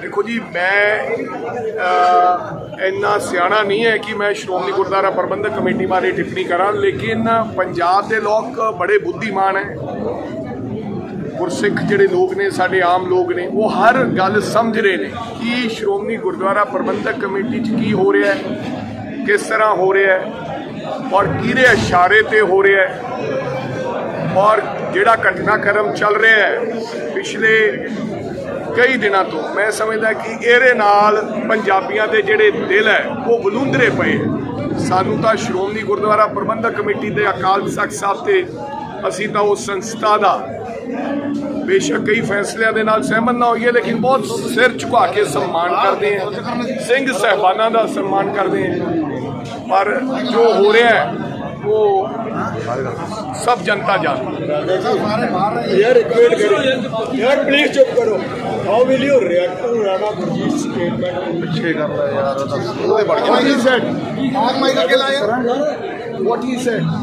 ਦੇਖੋ ਜੀ ਮੈਂ ਇੰਨਾ ਸਿਆਣਾ ਨਹੀਂ ਹੈ ਕਿ ਮੈਂ ਸ਼੍ਰੋਮਣੀ ਗੁਰਦੁਆਰਾ ਪ੍ਰਬੰਧਕ ਕਮੇਟੀ ਬਾਰੇ ਟਿੱਪਣੀ ਕਰਾਂ ਲੇਕਿਨ ਪੰਜਾਬ ਦੇ ਲੋਕ ਬੜੇ ਬੁੱਧੀਮਾਨ ਹੈ ਗੁਰਸਿੱਖ ਜਿਹੜੇ ਲੋਕ ਨੇ ਸਾਡੇ ਆਮ ਲੋਕ ਨੇ ਉਹ ਹਰ ਗੱਲ ਸਮਝ ਰਹੇ ਨੇ ਕਿ ਸ਼੍ਰੋਮਣੀ ਗੁਰਦੁਆਰਾ ਪ੍ਰਬੰਧਕ ਕਮੇਟੀ 'ਚ ਕੀ ਹੋ ਰਿਹਾ ਹੈ ਕਿਸ ਤਰ੍ਹਾਂ ਹੋ ਰਿਹਾ ਹੈ ਔਰ ਕਿਹਦੇ ਇਸ਼ਾਰੇ ਤੇ ਹੋ ਰਿਹਾ ਹੈ ਔਰ ਜਿਹੜਾ ਘਟਨਾਕ੍ਰਮ ਚੱਲ ਰਿਹਾ ਹੈ ਪਿਛਲੇ ਕਈ ਦਿਨਾਂ ਤੋਂ ਮੈਂ ਸਮਝਦਾ ਕਿ ਇਹਦੇ ਨਾਲ ਪੰਜਾਬੀਆਂ ਦੇ ਜਿਹੜੇ ਦਿਲ ਹੈ ਉਹ ਬਲੁੰਦਰੇ ਪਏ ਸਾਨੂੰ ਤਾਂ ਸ਼੍ਰੋਮਣੀ ਗੁਰਦੁਆਰਾ ਪ੍ਰਬੰਧਕ ਕਮੇਟੀ ਦੇ ਅਕਾਲ ਤਖਤ ਸਾਹਿਬ ਤੇ ਅਸੀਂ ਤਾਂ ਉਸ ਸੰਸਥਾ ਦਾ ਬੇਸ਼ੱਕ ਕਈ ਫੈਸਲਿਆਂ ਦੇ ਨਾਲ ਸਹਿਮਤ ਨਾ ਹੋਈਏ ਲੇਕਿਨ ਬਹੁਤ ਸਿਰ ਝੁਕਾ ਕੇ ਸਨਮਾਨ ਕਰਦੇ ਹਾਂ ਸਿੰਘ ਸਹਿਬਾਨਾਂ ਦਾ ਸਨਮਾਨ ਕਰਦੇ ਹਾਂ ਪਰ ਜੋ ਹੋ ਰਿਹਾ ਹੈ वो सब जनता जानती यार प्लीज चुप करो how will you react to Rana Gurjit statement पीछे कर रहा है यार व्हाट ही सेड माइक के what he said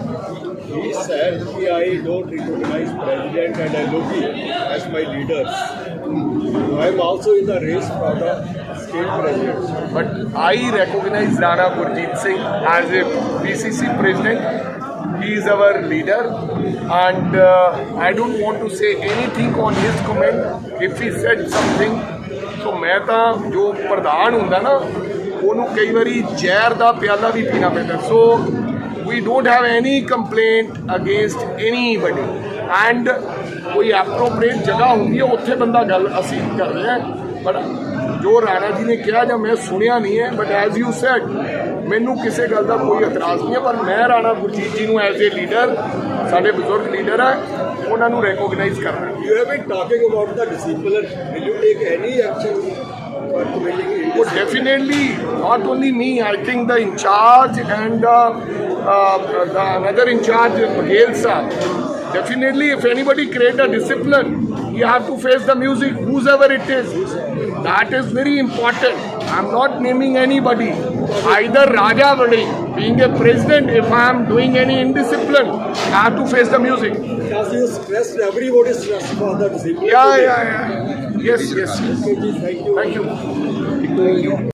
He said, I don't recognize President and I look as my leaders. I'm also in the race for the state president. But I recognize Rana Gurjeet Singh as a BCC president. He is our leader, and uh, I don't want to say anything on his comment. If he said something, so ਮੈਂ ਤਾਂ ਜੋ ਪ੍ਰਧਾਨ ਹੁੰਦਾ ਨਾ ਉਹਨੂੰ ਕਈ ਵਾਰੀ ਜ਼ਹਿਰ ਦਾ ਪਿਆਲਾ ਵੀ ਪੀਣਾ ਪੈਂਦਾ so we don't have any complaint against anybody and ਕੋਈ ਐਪਰੋਪ੍ਰੀਏਟ ਜਗ੍ਹਾ ਹੁੰਦੀ ਹੈ ਉੱਥੇ ਬੰਦਾ ਗੱਲ ਅਸੀਂ ਕਰ ਰਹੇ ਹਾਂ ਪਰ ਜੋ ਰਾਣਾ ਜੀ ਨੇ ਕਿਹਾ ਜਾਂ ਮੈਂ ਸੁਣਿਆ ਨਹੀਂ ਹੈ ਬਟ ਐਜ਼ ਯੂ ਸੈਡ ਮੈਨੂੰ ਕਿਸੇ ਗੱਲ ਦਾ ਕੋਈ ਇਤਰਾਜ਼ ਨਹੀਂ ਹੈ ਪਰ ਮੈਂ ਰਾਣਾ ਗੁਰਜੀਤ ਜੀ ਨੂੰ ਐਜ਼ ਅ ਲੀਡਰ ਸਾਡੇ ਬਜ਼ੁਰਗ ਲੀਡਰ ਹੈ ਉਹਨਾਂ ਨੂੰ ਰੈਕੋਗਨਾਈਜ਼ ਕਰਨਾ you have been talking about the displeasure will you take any action ਉਹ definitely not only me I think the in charge and the the, in charge oh, uh, uh, the another Definitely, if anybody create a discipline, you have to face the music, whoever it is. That is very important. I'm not naming anybody. Either Raja Vadi, being a president, if I'm doing any indiscipline, I have to face the music. Because you stressed, everybody stressed for the discipline. Yeah, yeah, yeah. Yes, yes. yes. Thank you. Thank you.